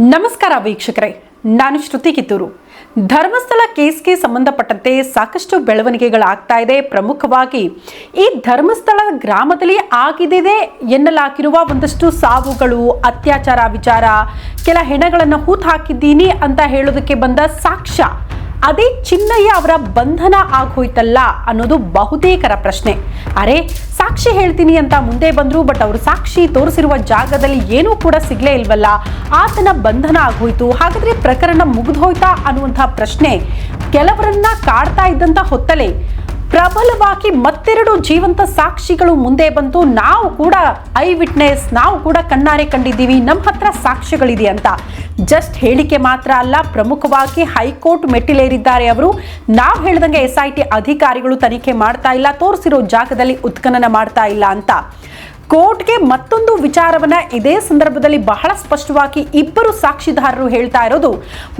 ನಮಸ್ಕಾರ ವೀಕ್ಷಕರೇ, ನಾನು ಶ್ರುತಿ ಕಿತ್ತೂರು. ಧರ್ಮಸ್ಥಳ ಕೇಸ್ಗೆ ಸಂಬಂಧಪಟ್ಟಂತೆ ಸಾಕಷ್ಟು ಬೆಳವಣಿಗೆಗಳಾಗ್ತಾ ಇದೆ. ಪ್ರಮುಖವಾಗಿ ಈ ಧರ್ಮಸ್ಥಳ ಗ್ರಾಮದಲ್ಲಿ ಆಗಿದೆ ಎನ್ನಲಾಗಿರುವ ಒಂದಷ್ಟು ಸಾವುಗಳು, ಅತ್ಯಾಚಾರ ವಿಚಾರ, ಕೆಲ ಹೆಣಗಳನ್ನು ಹೂತು ಹಾಕಿದ್ದೀನಿ ಅಂತ ಹೇಳೋದಕ್ಕೆ ಬಂದ ಸಾಕ್ಷ್ಯ ಅದೇ ಚಿನ್ನಯ್ಯ ಅವರ ಬಂಧನ ಆಗೋಯ್ತಲ್ಲ ಅನ್ನೋದು ಬಹುತೇಕರ ಪ್ರಶ್ನೆ. ಅರೆ, ಸಾಕ್ಷಿ ಹೇಳ್ತೀನಿ ಅಂತ ಮುಂದೆ ಬಂದ್ರು, ಬಟ್ ಅವರು ಸಾಕ್ಷಿ ತೋರಿಸಿರುವ ಜಾಗದಲ್ಲಿ ಏನೂ ಕೂಡ ಸಿಗ್ಲೇ ಇಲ್ವಲ್ಲ? ಆತನ ಬಂಧನ ಆಗೋಯ್ತು, ಹಾಗಾದ್ರೆ ಪ್ರಕರಣ ಮುಗಿದೋಯ್ತಾ ಅನ್ನುವಂತಹ ಪ್ರಶ್ನೆ ಕೆಲವರನ್ನ ಕಾಡ್ತಾ ಇದ್ದಂತ ಹೊತ್ತಲೇ ಪ್ರಬಲವಾಗಿ ಮತ್ತೆರಡು ಜೀವಂತ ಸಾಕ್ಷಿಗಳು ಮುಂದೆ ಬಂತು ನಾವು ಕೂಡ ಐ ವಿಟ್ನೆಸ್, ನಾವು ಕೂಡ ಕಣ್ಣಾರೆ ಕಂಡಿದ್ದೀವಿ ನಮ್ಮ ಹತ್ರ ಸಾಕ್ಷ್ಯಗಳಿದೆ ಅಂತ. ಜಸ್ಟ್ ಹೇಳಿಕೆ ಮಾತ್ರ ಅಲ್ಲ, ಪ್ರಮುಖವಾಗಿ ಹೈಕೋರ್ಟ್ ಮೆಟ್ಟಿಲೇರಿದ್ದಾರೆ ಅವರು. ನಾವು ಹೇಳ್ದಂಗೆ ಎಸ್ ಐ ಟಿ ಅಧಿಕಾರಿಗಳು ತನಿಖೆ ಮಾಡ್ತಾ ಇಲ್ಲ, ತೋರಿಸಿರೋ ಜಾಗದಲ್ಲಿ ಉತ್ಖನನ ಮಾಡ್ತಾ ಇಲ್ಲ ಅಂತ. ಕೋರ್ಟ್ಗೆ ಮತ್ತೊಂದು ವಿಚಾರವನ್ನ ಇದೇ ಸಂದರ್ಭದಲ್ಲಿ ಬಹಳ ಸ್ಪಷ್ಟವಾಗಿ ಇಬ್ಬರು ಸಾಕ್ಷಿದಾರರು ಹೇಳ್ತಾ ಇರೋದು,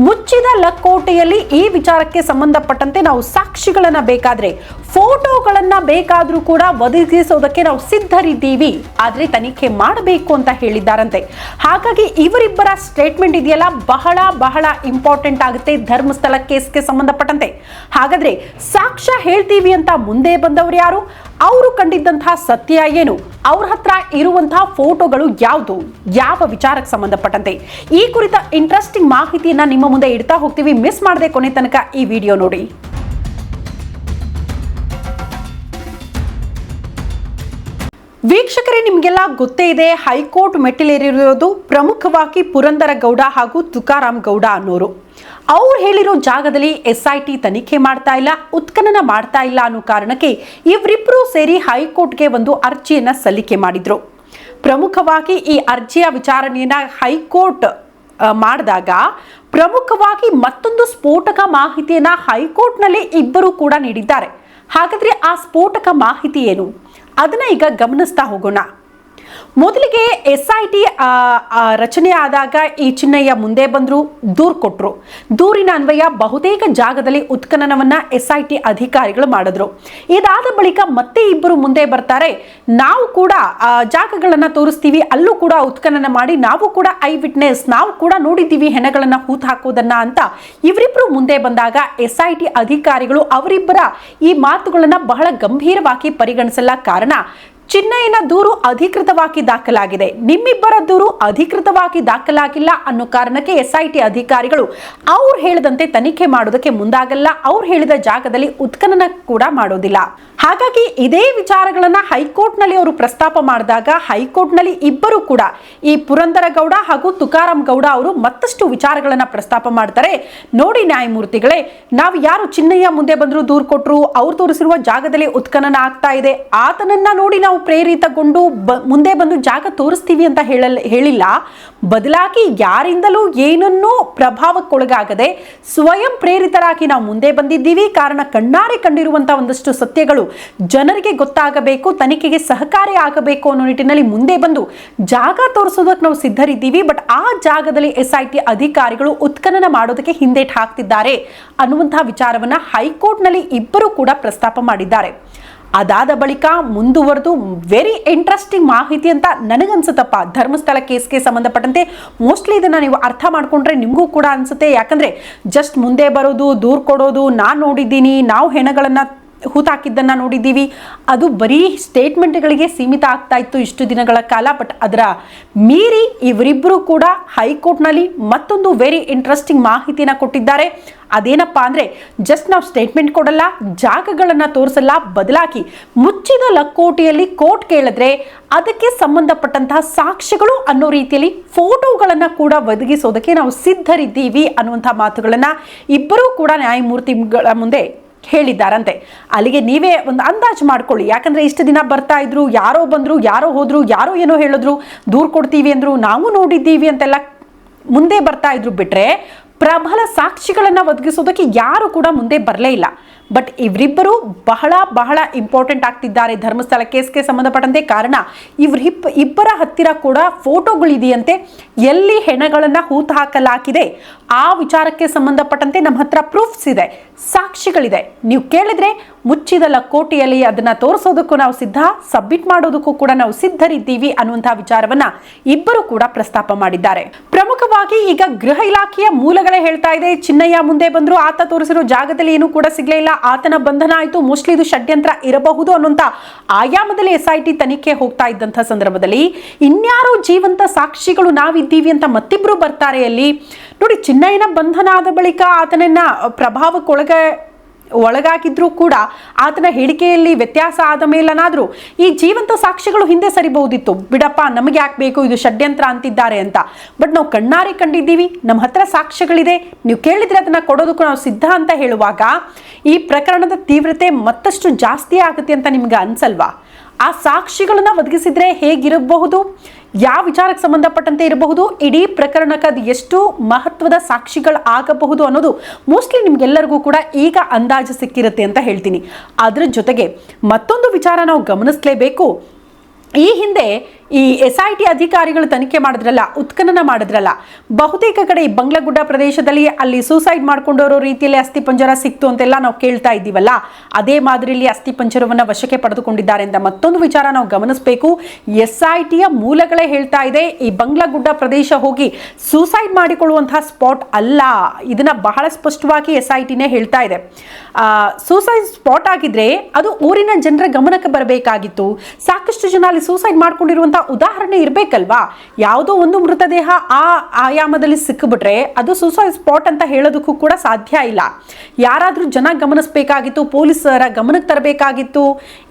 ಮುಚ್ಚಿದ ಲಕ್ಕೋಟೆಯಲ್ಲಿ ಈ ವಿಚಾರಕ್ಕೆ ಸಂಬಂಧಪಟ್ಟಂತೆ ನಾವು ಸಾಕ್ಷಿಗಳನ್ನ ಬೇಕಾದ್ರೆ, ಫೋಟೋಗಳನ್ನ ಬೇಕಾದ್ರೂ ಕೂಡ ಒದಗಿಸೋದಕ್ಕೆ ನಾವು ಸಿದ್ಧರಿದ್ದೀವಿ, ಆದ್ರೆ ತನಿಖೆ ಮಾಡಬೇಕು ಅಂತ ಹೇಳಿದ್ದಾರಂತೆ. ಹಾಗಾಗಿ ಇವರಿಬ್ಬರ ಸ್ಟೇಟ್ಮೆಂಟ್ ಇದೆಯಲ್ಲ, ಬಹಳ ಬಹಳ ಇಂಪಾರ್ಟೆಂಟ್ ಆಗುತ್ತೆ ಧರ್ಮಸ್ಥಳ ಕೇಸ್ಗೆ ಸಂಬಂಧಪಟ್ಟಂತೆ. ಹಾಗಾದ್ರೆ ಸಾಕ್ಷ್ಯ ಹೇಳ್ತೀವಿ ಅಂತ ಮುಂದೆ ಬಂದವರು ಯಾರು? ಅವರು ಕಂಡಿದ್ದಂತಹ ಸತ್ಯ ಏನು? ಅವ್ರ ಹತ್ರ ಇರುವಂತಹ ಫೋಟೋಗಳು ಯಾವುದು? ಯಾವ ವಿಚಾರಕ್ಕೆ ಸಂಬಂಧಪಟ್ಟಂತೆ? ಈ ಕುರಿತ ಇಂಟ್ರೆಸ್ಟಿಂಗ್ ಮಾಹಿತಿಯನ್ನ ನಿಮ್ಮ ಮುಂದೆ ಇಡ್ತಾ ಹೋಗ್ತೀವಿ. ಮಿಸ್ ಮಾಡದೆ ಕೊನೆ ತನಕ ಈ ವಿಡಿಯೋ ನೋಡಿ. ವೀಕ್ಷಕರೇ, ನಿಮಗೆಲ್ಲ ಗೊತ್ತೇ ಇದೆ, ಹೈಕೋರ್ಟ್ ಮೆಟ್ಟಿಲೇರಿರೋದು ಪ್ರಮುಖವಾಗಿ ಪುರಂದರ ಗೌಡ ಹಾಗೂ ತುಕಾರಾಮ್ ಗೌಡ ಅನ್ನೋರು. ಅವ್ರು ಹೇಳಿರೋ ಜಾಗದಲ್ಲಿ ಎಸ್ ಐ ಟಿ ತನಿಖೆ ಮಾಡ್ತಾ ಇಲ್ಲ, ಉತ್ಖನನ ಮಾಡ್ತಾ ಇಲ್ಲ ಅನ್ನೋ ಕಾರಣಕ್ಕೆ ಇವರಿಬ್ಬರು ಸೇರಿ ಹೈಕೋರ್ಟ್ಗೆ ಒಂದು ಅರ್ಜಿಯನ್ನ ಸಲ್ಲಿಕೆ ಮಾಡಿದ್ರು. ಪ್ರಮುಖವಾಗಿ ಈ ಅರ್ಜಿಯ ವಿಚಾರಣೆಯನ್ನ ಹೈಕೋರ್ಟ್ ಮಾಡಿದಾಗ ಪ್ರಮುಖವಾಗಿ ಮತ್ತೊಂದು ಸ್ಫೋಟಕ ಮಾಹಿತಿಯನ್ನ ಹೈಕೋರ್ಟ್ನಲ್ಲಿ ಇಬ್ಬರು ಕೂಡ ನೀಡಿದ್ದಾರೆ. ಹಾಗಾದ್ರೆ ಆ ಸ್ಫೋಟಕ ಮಾಹಿತಿ ಏನು? ಅದನ್ನ ಈಗ ಗಮನಿಸ್ತಾ ಹೋಗೋಣ. ಮೊದಲಿಗೆ ಎಸ್ ಐ ಟಿ ರಚನೆ ಆದಾಗ ಈ ಚಿನ್ನಯ್ಯ ಮುಂದೆ ಬಂದ್ರು, ದೂರು ಕೊಟ್ರು. ದೂರಿನ ಅನ್ವಯ ಬಹುತೇಕ ಜಾಗದಲ್ಲಿ ಉತ್ಖನನವನ್ನ ಎಸ್ ಐ ಟಿ ಅಧಿಕಾರಿಗಳು ಮಾಡಿದ್ರು. ಇದಾದ ಬಳಿಕ ಮತ್ತೆ ಇಬ್ಬರು ಮುಂದೆ ಬರ್ತಾರೆ. ನಾವು ಕೂಡ ಜಾಗಗಳನ್ನ ತೋರಿಸ್ತೀವಿ, ಅಲ್ಲೂ ಕೂಡ ಉತ್ಖನನ ಮಾಡಿ, ನಾವು ಕೂಡ ಐ ವಿಟ್ನೆಸ್, ನಾವು ಕೂಡ ನೋಡಿದ್ದೀವಿ ಹೆಣಗಳನ್ನ ಹೂತ್ ಹಾಕೋದನ್ನ ಅಂತ ಇವರಿಬ್ಬರು ಮುಂದೆ ಬಂದಾಗ ಎಸ್ ಐ ಟಿ ಅಧಿಕಾರಿಗಳು ಅವರಿಬ್ಬರ ಈ ಮಾತುಗಳನ್ನ ಬಹಳ ಗಂಭೀರವಾಗಿ ಪರಿಗಣಿಸಲ್ಲ ಕಾರಣ. ಚಿನ್ನಯ್ಯನ ದೂರು ಅಧಿಕೃತವಾಗಿ ದಾಖಲಾಗಿದೆ. ನಿಮ್ಮಿಬ್ಬರ ದೂರು ಅಧಿಕೃತವಾಗಿ ದಾಖಲಾಗಿಲ್ಲ ಅನ್ನೋ ಕಾರಣಕ್ಕೆ ಎಸ್ಐಟಿ ಅಧಿಕಾರಿಗಳು ಅವ್ರು ಹೇಳಿದಂತೆ ತನಿಖೆ ಮಾಡೋದಕ್ಕೆ ಮುಂದಾಗಲ್ಲ, ಅವ್ರು ಹೇಳಿದ ಜಾಗದಲ್ಲಿ ಉತ್ಖನನ ಕೂಡ ಮಾಡೋದಿಲ್ಲ. ಹಾಗಾಗಿ ಇದೇ ವಿಚಾರಗಳನ್ನ ಹೈಕೋರ್ಟ್ನಲ್ಲಿ ಅವರು ಪ್ರಸ್ತಾಪ ಮಾಡಿದಾಗ ಹೈಕೋರ್ಟ್ನಲ್ಲಿ ಇಬ್ಬರು ಕೂಡ ಈ ಪುರಂದರ ಗೌಡ ಹಾಗೂ ತುಕಾರಾಮ್ ಗೌಡ ಅವರು ಮತ್ತಷ್ಟು ವಿಚಾರಗಳನ್ನ ಪ್ರಸ್ತಾಪ ಮಾಡ್ತಾರೆ. ನೋಡಿ ನ್ಯಾಯಮೂರ್ತಿಗಳೇ, ನಾವು ಯಾರು ಚಿನ್ನಯ್ಯ ಮುಂದೆ ಬಂದ್ರು ದೂರು ಕೊಟ್ಟರು ಅವ್ರು ತೋರಿಸಿರುವ ಜಾಗದಲ್ಲಿ ಉತ್ಖನನ ಆಗ್ತಾ ಇದೆ, ಆತನನ್ನ ನೋಡಿ ನಾವು ಪ್ರೇರಿತಗೊಂಡು ಬ- ಮುಂದೆ ಬಂದು ಜಾಗ ತೋರಿಸ್ತೀವಿ ಅಂತ ಹೇಳಲ್, ಹೇಳಿಲ್ಲ. ಬದಲಾಗಿ ಯಾರಿಂದಲೂ ಏನನ್ನೂ ಪ್ರಭಾವಕ್ಕೊಳಗಾಗದೆ ಸ್ವಯಂ ಪ್ರೇರಿತರಾಗಿ ನಾವು ಮುಂದೆ ಬಂದಿದ್ದೀವಿ. ಕಾರಣ ಕಣ್ಣಾರೆ ಕಂಡಿರುವಂಥ ಒಂದಷ್ಟು ಸತ್ಯಗಳು ಜನರಿಗೆ ಗೊತ್ತಾಗಬೇಕು, ತನಿಖೆಗೆ ಸಹಕಾರಿ ಆಗಬೇಕು ಅನ್ನೋ ನಿಟ್ಟಿನಲ್ಲಿ ಮುಂದೆ ಬಂದು ಜಾಗ ತೋರಿಸೋದಕ್ಕೆ ನಾವು ಸಿದ್ಧರಿದ್ದೀವಿ. ಬಟ್ ಆ ಜಾಗದಲ್ಲಿ ಎಸ್ ಐ ಟಿ ಅಧಿಕಾರಿಗಳು ಉತ್ಖನನ ಮಾಡೋದಕ್ಕೆ ಹಿಂದೇಟು ಹಾಕ್ತಿದ್ದಾರೆ ಅನ್ನುವಂತಹ ವಿಚಾರವನ್ನು ಹೈಕೋರ್ಟ್ನಲ್ಲಿ ಇಬ್ಬರು ಕೂಡ ಪ್ರಸ್ತಾಪ ಮಾಡಿದ್ದಾರೆ. ಅದಾದ ಬಳಿಕ ಮುಂದುವರೆದು ವೆರಿ ಇಂಟ್ರೆಸ್ಟಿಂಗ್ ಮಾಹಿತಿ ಅಂತ ನನಗನ್ಸುತ್ತಪ್ಪ. ಧರ್ಮಸ್ಥಳ ಕೇಸ್ಗೆ ಸಂಬಂಧಪಟ್ಟಂತೆ ಮೋಸ್ಟ್ಲಿ ಇದನ್ನ ನೀವು ಅರ್ಥ ಮಾಡ್ಕೊಂಡ್ರೆ ನಿಮಗೂ ಕೂಡ ಅನ್ಸುತ್ತೆ. ಯಾಕಂದ್ರೆ ಜಸ್ಟ್ ಮುಂದೆ ಬರೋದು, ದೂರ್ ಕೊಡೋದು, ನಾನು ನೋಡಿದ್ದೀನಿ, ನಾವು ಹೆಣಗಳನ್ನ ಹೂತಾಕಿದ್ದನ್ನ ನೋಡಿದ್ದೀವಿ. ಅದು ಬರೀ ಸ್ಟೇಟ್ಮೆಂಟ್ಗಳಿಗೆ ಸೀಮಿತ ಆಗ್ತಾ ಇತ್ತು ಇಷ್ಟು ದಿನಗಳ ಕಾಲ ಬಟ್ ಅದರ ಮೀರಿ ಇವರಿಬ್ಬರು ಕೂಡ ಹೈಕೋರ್ಟ್ನಲ್ಲಿ ಮತ್ತೊಂದು ವೆರಿ ಇಂಟ್ರೆಸ್ಟಿಂಗ್ ಮಾಹಿತಿನ ಕೊಟ್ಟಿದ್ದಾರೆ. ಅದೇನಪ್ಪ ಅಂದ್ರೆ ಜಸ್ಟ್ ನಾವು ಸ್ಟೇಟ್ಮೆಂಟ್ ಕೊಡಲ್ಲ, ಜಾಗಗಳನ್ನು ತೋರಿಸಲ್ಲ, ಬದಲಾಗಿ ಮುಚ್ಚಿದ ಲಕ್ಕೋಟೆಯಲ್ಲಿ ಕೋರ್ಟ್ ಕೇಳಿದ್ರೆ ಅದಕ್ಕೆ ಸಂಬಂಧಪಟ್ಟಂತಹ ಸಾಕ್ಷ್ಯಗಳು ಅನ್ನೋ ರೀತಿಯಲ್ಲಿ ಫೋಟೋಗಳನ್ನು ಕೂಡ ಒದಗಿಸೋದಕ್ಕೆ ನಾವು ಸಿದ್ಧರಿದ್ದೀವಿ ಅನ್ನುವಂಥ ಮಾತುಗಳನ್ನು ಇಬ್ಬರೂ ಕೂಡ ನ್ಯಾಯಮೂರ್ತಿಗಳ ಮುಂದೆ ಹೇಳಿದ್ದಾರಂತೆ. ಅಲ್ಲಿಗೆ ನೀವೇ ಒಂದು ಅಂದಾಜು ಮಾಡ್ಕೊಳ್ಳಿ. ಯಾಕಂದ್ರೆ ಇಷ್ಟು ದಿನ ಬರ್ತಾ ಇದ್ರು, ಯಾರೋ ಬಂದ್ರು, ಯಾರೋ ಹೋದರು, ಯಾರೋ ಏನೋ ಹೇಳಿದ್ರು, ದೂರು ಕೊಡ್ತೀವಿ ಅಂದ್ರು, ನಾವು ನೋಡಿದ್ದೀವಿ ಅಂತೆಲ್ಲ ಮುಂದೆ ಬರ್ತಾ ಇದ್ರು ಬಿಟ್ರೆ ಪ್ರಬಲ ಸಾಕ್ಷಿಗಳನ್ನು ಒದಗಿಸೋದಕ್ಕೆ ಯಾರು ಕೂಡ ಮುಂದೆ ಬರಲೇ ಇಲ್ಲ. ಬಟ್ ಇವರಿಬ್ಬರು ಬಹಳ ಬಹಳ ಇಂಪಾರ್ಟೆಂಟ್ ಆಗ್ತಿದ್ದಾರೆ ಧರ್ಮಸ್ಥಳ ಕೇಸ್ಗೆ ಸಂಬಂಧಪಟ್ಟಂತೆ. ಕಾರಣ ಇವ್ರಿಬ್ಬ ಇಬ್ಬರ ಹತ್ತಿರ ಕೂಡ ಫೋಟೋಗಳಿದೆಯಂತೆ. ಎಲ್ಲಿ ಹೆಣಗಳನ್ನು ಹೂತು ಹಾಕಲಾಗಿದೆ? ಆ ವಿಚಾರಕ್ಕೆ ಸಂಬಂಧಪಟ್ಟಂತೆ ನಮ್ಮ ಹತ್ರ ಪ್ರೂಫ್ಸ್ ಇದೆ, ಸಾಕ್ಷಿಗಳಿದೆ. ನೀವು ಕೇಳಿದ್ರೆ ಮುಚ್ಚಿದ ಲಕೋಟೆಯಲ್ಲಿ ಅದನ್ನ ತೋರಿಸೋದಕ್ಕೂ ನಾವು ಸಿದ್ಧ ಸಬ್ಮಿಟ್ ಮಾಡೋದಕ್ಕೂ ಕೂಡ ನಾವು ಸಿದ್ಧರಿದ್ದೀವಿ ಅನ್ನುವಂತಹ ವಿಚಾರವನ್ನ ಇಬ್ಬರು ಕೂಡ ಪ್ರಸ್ತಾಪ ಮಾಡಿದ್ದಾರೆ. ಪ್ರಮುಖವಾಗಿ ಈಗ ಗೃಹ ಇಲಾಖೆಯ ಮೂಲಗಳೇ ಹೇಳ್ತಾ ಇದೆ, ಚಿನ್ನಯ್ಯ ಮುಂದೆ ಬಂದ್ರು, ಆತ ತೋರಿಸಿರೋ ಜಾಗದಲ್ಲಿ ಏನೂ ಕೂಡ ಸಿಗ್ಲೇ ಇಲ್ಲ ಆತನ ಬಂಧನ ಆಯಿತು. ಮೋಸ್ಟ್ಲಿ ಇದು ಷಡ್ಯಂತ್ರ ಇರಬಹುದು ಅನ್ನುವಂಥ ಆಯಾಮದಲ್ಲಿ ಎಸ್ ಐ ಟಿ ತನಿಖೆ ಹೋಗ್ತಾ ಇದ್ದಂಥ ಸಂದರ್ಭದಲ್ಲಿ ಇನ್ಯಾರೋ ಜೀವಂತ ಸಾಕ್ಷಿಗಳು ನಾವಿದ್ದೀವಿ ಅಂತ ಮತ್ತಿಬ್ಬರು ಬರ್ತಾರೆ ಅಲ್ಲಿ. ನೋಡಿ, ಚಿನ್ನಯ್ಯನ ಬಂಧನ ಆದ ಬಳಿಕ ಆತನನ್ನ ಪ್ರಭಾವಕ್ಕೊಳಗ ಒಳಗಾಗಿದ್ರೂ ಕೂಡ ಆತನ ಹೇಳಿಕೆಯಲ್ಲಿ ವ್ಯತ್ಯಾಸ ಆದ ಮೇಲನಾದ್ರೂ ಈ ಜೀವಂತ ಸಾಕ್ಷಿಗಳು ಹಿಂದೆ ಸರಿಬಹುದಿತ್ತು. ಬಿಡಪ್ಪ, ನಮಗೆ ಯಾಕೆ ಬೇಕು? ಇದು ಷಡ್ಯಂತ್ರ ಅಂತಿದ್ದಾರೆ ಅಂತ. ಬಟ್ ನಾವು ಕಣ್ಣಾರೆ ಕಂಡಿದ್ದೀವಿ. ನಮ್ಮ ಹತ್ರ ಸಾಕ್ಷ್ಯಗಳಿದೆ. ನೀವು ಕೇಳಿದ್ರೆ ಅದನ್ನ ಕೊಡೋದಕ್ಕೂ ನಾವು ಸಿದ್ಧ ಅಂತ ಹೇಳುವಾಗ ಈ ಪ್ರಕರಣದ ತೀವ್ರತೆ ಮತ್ತಷ್ಟು ಜಾಸ್ತಿ ಆಗುತ್ತೆ ಅಂತ ನಿಮ್ಗೆ ಅನ್ಸಲ್ವಾ? ಆ ಸಾಕ್ಷಿಗಳನ್ನ ಒದಗಿಸಿದ್ರೆ ಹೇಗಿರಬಹುದು? ಯಾವ ವಿಚಾರಕ್ಕೆ ಸಂಬಂಧಪಟ್ಟಂತೆ ಇರಬಹುದು? ಇಡೀ ಪ್ರಕರಣಕ್ಕೆ ಅದು ಎಷ್ಟು ಮಹತ್ವದ ಸಾಕ್ಷಿಗಳು ಆಗಬಹುದು ಅನ್ನೋದು ಮೋಸ್ಟ್ಲಿ ನಿಮ್ಗೆಲ್ಲರಿಗೂ ಕೂಡ ಈಗ ಅಂದಾಜು ಸಿಕ್ಕಿರುತ್ತೆ ಅಂತ ಹೇಳ್ತೀನಿ. ಅದರ ಜೊತೆಗೆ ಮತ್ತೊಂದು ವಿಚಾರ ನಾವು ಗಮನಿಸಲೇಬೇಕು. ಈ ಹಿಂದೆ ಈ ಎಸ್ ಐ ಟಿ ಅಧಿಕಾರಿಗಳು ತನಿಖೆ ಮಾಡಿದ್ರಲ್ಲ, ಉತ್ಖನನ ಮಾಡಿದ್ರಲ್ಲ, ಬಹುತೇಕ ಕಡೆ ಈ ಬಂಗ್ಲಗುಡ್ಡ ಪ್ರದೇಶದಲ್ಲಿ ಅಲ್ಲಿ ಸೂಸೈಡ್ ಮಾಡ್ಕೊಂಡವರು ರೀತಿಯಲ್ಲಿ ಅಸ್ಥಿ ಪಂಜರ ಸಿಕ್ತು ಅಂತೆಲ್ಲ ನಾವು ಕೇಳ್ತಾ ಇದ್ದೀವಲ್ಲ. ಅದೇ ಮಾದರಿಯಲ್ಲಿ ಅಸ್ಥಿ ಪಂಜರವನ್ನ ವಶಕ್ಕೆ ಪಡೆದುಕೊಂಡಿದ್ದಾರೆ ಅಂತ ಮತ್ತೊಂದು ವಿಚಾರ ನಾವು ಗಮನಿಸಬೇಕು. ಎಸ್ ಐ ಟಿಯ ಮೂಲಗಳೇ ಹೇಳ್ತಾ ಇದೆ, ಈ ಬಂಗ್ಲಗುಡ್ಡ ಪ್ರದೇಶ ಹೋಗಿ ಸೂಸೈಡ್ ಮಾಡಿಕೊಳ್ಳುವಂತಹ ಸ್ಪಾಟ್ ಅಲ್ಲ. ಇದನ್ನ ಬಹಳ ಸ್ಪಷ್ಟವಾಗಿ ಎಸ್ ಐ ಟಿನೇ ಹೇಳ್ತಾ ಇದೆ. ಸೂಸೈಡ್ ಸ್ಪಾಟ್ ಆಗಿದ್ರೆ ಅದು ಊರಿನ ಜನರ ಗಮನಕ್ಕೆ ಬರಬೇಕಾಗಿತ್ತು. ಸಾಕಷ್ಟು ಜನ ಅಲ್ಲಿ ಸೂಸೈಡ್ ಮಾಡ್ಕೊಂಡಿರುವಂತಹ ಉದಾಹರಣೆ ಇರಬೇಕಲ್ವಾ? ಯಾವುದೋ ಒಂದು ಮೃತದೇಹ ಆ ಆಯಾಮದಲ್ಲಿ ಸಿಕ್ಕಿಬಿಟ್ರೆ ಅದು ಸೂಸೈಡ್ ಸ್ಪಾಟ್ ಅಂತ ಹೇಳೋದಕ್ಕೂ ಕೂಡ ಸಾಧ್ಯ ಇಲ್ಲ. ಯಾರಾದರೂ ಜನ ಗಮನಿಸಬೇಕಾಗಿತ್ತು, ಪೊಲೀಸರ ಗಮನಕ್ಕೆ ತರಬೇಕಾಗಿತ್ತು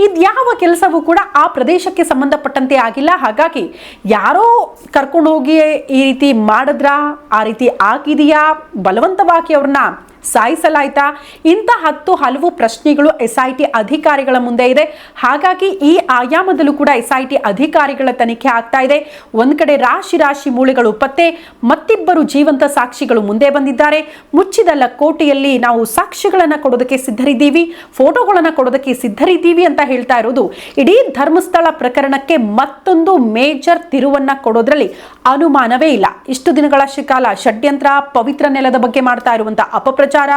ಇದು ಯಾವ ಕೆಲಸವೂ ಕೂಡ ಆ ಪ್ರದೇಶಕ್ಕೆ ಸಂಬಂಧಪಟ್ಟಂತೆ ಆಗಿಲ್ಲ. ಹಾಗಾಗಿ ಯಾರೋ ಕರ್ಕೊಂಡು ಹೋಗಿ ಈ ರೀತಿ ಮಾಡಿದ್ರಾ, ಆ ರೀತಿ ಆಗಿದೆಯಾ? ಬಲವಂತವಾಗಿ ಅವ್ರನ್ನ ಸಾಯಿಸಲಾಯ್ತಾ? ಇಂಥ ಹತ್ತು ಹಲವು ಪ್ರಶ್ನೆಗಳು ಎಸ್ ಐ ಟಿ ಅಧಿಕಾರಿಗಳ ಮುಂದೆ ಇದೆ. ಹಾಗಾಗಿ ಈ ಆಯಾಮದಲ್ಲೂ ಕೂಡ ಎಸ್ ಐ ಟಿ ಅಧಿಕಾರಿಗಳ ತನಿಖೆ ಆಗ್ತಾ ಇದೆ. ಒಂದ್ ಕಡೆ ರಾಶಿ ರಾಶಿ ಮೂಳೆಗಳು ಪತ್ತೆ, ಮತ್ತಿಬ್ಬರು ಜೀವಂತ ಸಾಕ್ಷಿಗಳು ಮುಂದೆ ಬಂದಿದ್ದಾರೆ. ಮುಚ್ಚಿದ ಲಕೋಟೆಯಲ್ಲಿ ನಾವು ಸಾಕ್ಷಿಗಳನ್ನು ಕೊಡೋದಕ್ಕೆ ಸಿದ್ಧರಿದ್ದೀವಿ, ಫೋಟೋಗಳನ್ನು ಕೊಡೋದಕ್ಕೆ ಸಿದ್ಧರಿದ್ದೀವಿ ಅಂತ ಹೇಳ್ತಾ ಇರೋದು ಇಡೀ ಧರ್ಮಸ್ಥಳ ಪ್ರಕರಣಕ್ಕೆ ಮತ್ತೊಂದು ಮೇಜರ್ ತಿರುವನ್ನ ಕೊಡೋದ್ರಲ್ಲಿ ಅನುಮಾನವೇ ಇಲ್ಲ. ಇಷ್ಟು ದಿನಗಳ ಕಾಲ ಷಡ್ಯಂತ್ರ, ಪವಿತ್ರ ನೆಲದ ಬಗ್ಗೆ ಮಾಡ್ತಾ ಇರುವಂಥ ಅಪಪ್ರಚಾರ,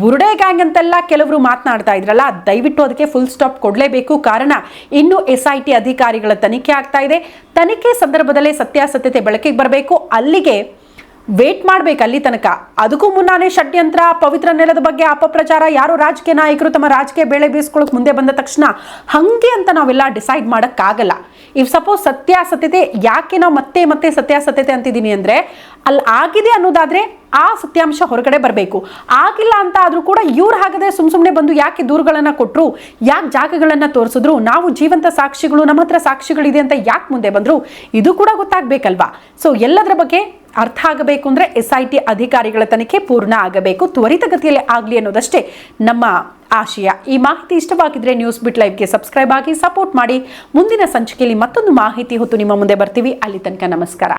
ಬುರುಡೆ ಗ್ಯಾಂಗ್ ಅಂತೆಲ್ಲ ಕೆಲವರು ಮಾತನಾಡ್ತಾ ಇದ್ರಲ್ಲ, ದಯವಿಟ್ಟು ಅದಕ್ಕೆ ಫುಲ್ ಸ್ಟಾಪ್ ಕೊಡಲೇಬೇಕು. ಕಾರಣ, ಇನ್ನು ಎಸ್ ಐ ಟಿ ಅಧಿಕಾರಿಗಳ ತನಿಖೆ ಆಗ್ತಾ ಇದೆ. ತನಿಖೆ ಸಂದರ್ಭದಲ್ಲೇ ಸತ್ಯಾಸತ್ಯತೆ ಬೆಳಕಿಗೆ ಬರಬೇಕು. ಅಲ್ಲಿಗೆ ವೇಟ್ ಮಾಡ್ಬೇಕು ಅಲ್ಲಿ ತನಕ. ಅದಕ್ಕೂ ಮುನ್ನಾನೇ ಷಡ್ಯಂತ್ರ, ಪವಿತ್ರ ನೆಲದ ಬಗ್ಗೆ ಅಪಪ್ರಚಾರ. ಯಾರು ರಾಜಕೀಯ ನಾಯಕರು ತಮ್ಮ ರಾಜಕೀಯ ಬೇಳೆ ಬೀಸ್ಕೊಳ್ಳೋಕೆ ಮುಂದೆ ಬಂದ ತಕ್ಷಣ ಹಂಗೆ ಅಂತ ನಾವೆಲ್ಲ ಡಿಸೈಡ್ ಮಾಡೋಕ್ಕಾಗಲ್ಲ. ಇಫ್ ಸಪೋಸ್ ಸತ್ಯಾಸತ್ಯತೆ, ಯಾಕೆ ನಾವು ಮತ್ತೆ ಮತ್ತೆ ಸತ್ಯಾಸತ್ಯತೆ ಅಂತಿದ್ದೀನಿ ಅಂದರೆ ಅಲ್ಲಿ ಆಗಿದೆ ಅನ್ನೋದಾದ್ರೆ ಆ ಸತ್ಯಾಂಶ ಹೊರಗಡೆ ಬರಬೇಕು. ಆಗಿಲ್ಲ ಅಂತ ಆದರೂ ಕೂಡ ಇವ್ರು ಹಾಗದೆ ಸುಮ್ ಸುಮ್ಮನೆ ಬಂದು ಯಾಕೆ ದೂರುಗಳನ್ನು ಕೊಟ್ಟರು ಯಾಕೆ ಜಾಗಗಳನ್ನು ತೋರಿಸಿದ್ರು, ನಾವು ಜೀವಂತ ಸಾಕ್ಷಿಗಳು, ನಮ್ಮ ಹತ್ರ ಸಾಕ್ಷಿಗಳಿದೆ ಅಂತ ಯಾಕೆ ಮುಂದೆ ಬಂದರು, ಇದು ಕೂಡ ಗೊತ್ತಾಗಬೇಕಲ್ವಾ? ಸೊ ಎಲ್ಲದರ ಬಗ್ಗೆ ಅರ್ಥ ಆಗಬೇಕು ಅಂದ್ರೆ ಎಸ್ ಐ ಟಿ ಅಧಿಕಾರಿಗಳ ತನಿಖೆ ಪೂರ್ಣ ಆಗಬೇಕು. ತ್ವರಿತಗತಿಯಲ್ಲಿ ಆಗಲಿ ಅನ್ನೋದಷ್ಟೇ ನಮ್ಮ ಆಶಯ. ಈ ಮಾಹಿತಿ ಇಷ್ಟವಾಗಿದ್ರೆ ನ್ಯೂಸ್ ಬಿಟ್ ಲೈವ್ಗೆ ಸಬ್ಸ್ಕ್ರೈಬ್ ಆಗಿ ಸಪೋರ್ಟ್ ಮಾಡಿ. ಮುಂದಿನ ಸಂಚಿಕೆಯಲ್ಲಿ ಮತ್ತೊಂದು ಮಾಹಿತಿ ಹೊತ್ತು ನಿಮ್ಮ ಮುಂದೆ ಬರ್ತೀವಿ. ಅಲ್ಲಿ ತನಕ ನಮಸ್ಕಾರ.